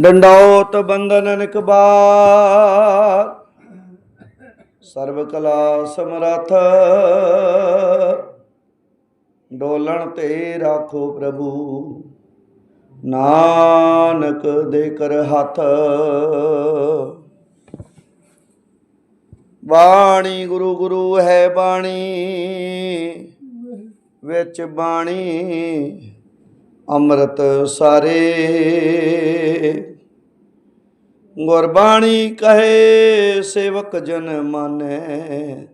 ਡੰਡੌਤ ਬੰਦਨ ਕਬਾਰ ਸਰਬ ਕਲਾ ਸਮਰੱਥ। ਡੋਲਣ ਤੇ ਰਾਖੋ ਪ੍ਰਭੂ। ਨਾਨਕ ਦੇ ਕਰ ਹੱਥ। ਬਾਣੀ ਗੁਰੂ ਗੁਰੂ ਹੈ ਬਾਣੀ। ਵਿੱਚ ਬਾਣੀ ਅੰਮ੍ਰਿਤ ਸਾਰੇ। ਗੁਰਬਾਣੀ ਕਹੇ, ਸੇਵਕ ਜਨ ਮਾਨੈ,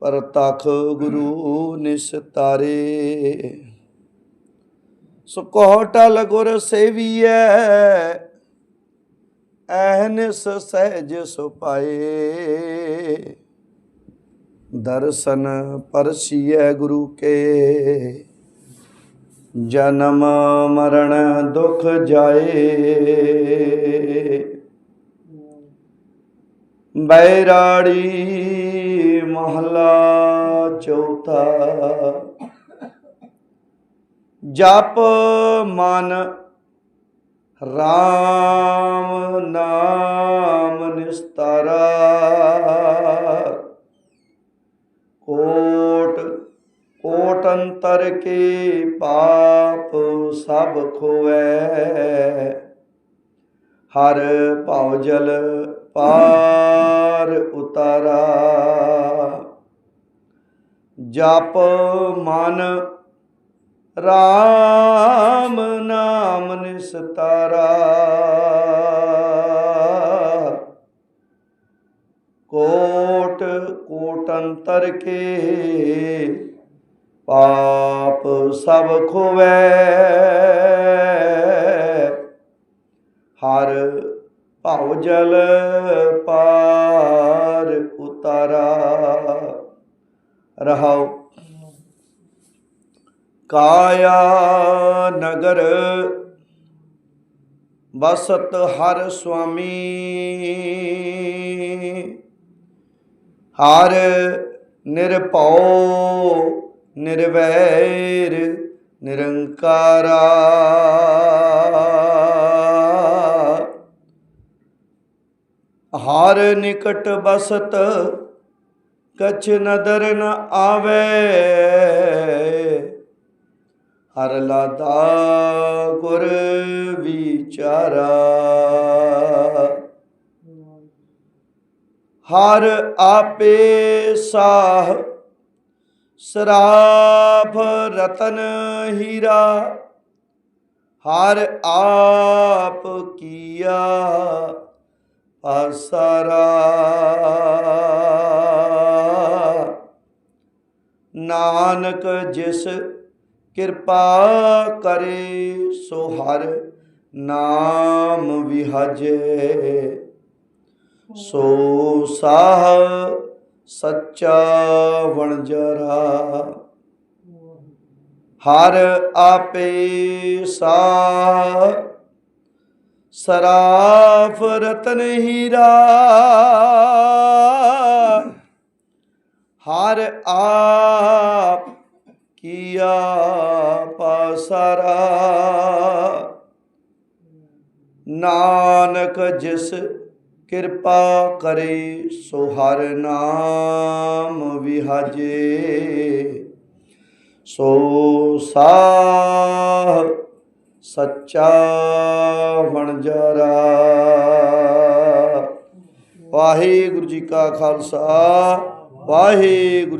ਪਰ ਤਖ ਗੁਰੂ ਨਿਸਤਾਰੇ ਸੁਕੋ ਟਲ ਗੁਰ ਸੇਵੀਐ ਐਹਨਿਸ ਸਹਿਜ ਸੁਪਾਏ। ਦਰਸ਼ਨ ਪਰਸੀਐ ਗੁਰੂ ਕੇ। ਜਨਮ ਮਰਨ ਦੁਖ ਜਾਏ। ਬੈਰਾੜੀ ਮਹਲਾ ਚੌਥਾ। ਜਪ ਮਨ RAM ਨਾਮ ਨਿਸਤਾਰਾ ਕੋਟ ਕੋਟ ਅੰਤਰ ਕੇ ਪਾਪ ਸਭ ਖੋਐ ਹਰ ਭਉ ਜਲ ਪਾਰ ਉਤਾਰਾ। ਜਪ ਮਨ RAM ਨਾਮ ਨਿਸਤਾਰਾ। ਕੋਟ ਕੋਟ ਅੰਤਰ ਕੇ ਪਾਪ ਸਭ ਖੋਵੈ। ਹਰ ਭਉ ਜਲ ਪਾਰ ਉਤਾਰਾ। ਰਹਾਉ। ਕਾਇਆ ਨਗਰ ਬਸਤ ਹਰ ਸੁਆਮੀ। ਹਰ ਨਿਰਭਉ ਨਿਰਵੈਰ ਨਿਰੰਕਾਰਾ। ਹਰ ਨਿਕਟ ਬਸਤ ਕਛ ਨਦਰ ਨ ਆਵੇ। ਹਰ ਲਾਦਾ ਗੁਰ ਵਿਚਾਰਾ। ਹਰ ਆਪੇ ਸਾਹ ਸਰਾਫ ਰਤਨ ਹੀਰਾ, ਹਰ ਆਪ ਕੀਆ ਅਸਰਾ ਨਾਨਕ ਜਿਸ ਕਿਰਪਾ ਕਰੇ, ਸੋ ਹਰ ਨਾਮ ਵਿਹਜੇ। ਸੋ ਸਾਹ ਸੱਚਾ ਵਣਜਰਾ। ਹਰ ਆਪੇ ਸਾ। ਸਰਾਫ ਰਤਨ ਹੀਰਾ। ਹਰ ਆਪ ਕੀਆ ਪਾਸਰਾ। ਨਾਨਕ ਜਿਸ ਕਿਰਪਾ ਕਰੇ ਸੋ ਹਰ ਨਾਮ ਵਿਹਾਜੇ। ਸੋ ਸਾਹ ਸੱਚਾ ਵਣਜਾਰਾ ਵਾਹਿਗੁਰੂ ਜੀ ਕਾ ਖਾਲਸਾ, ਵਾਹਿਗੁਰੂ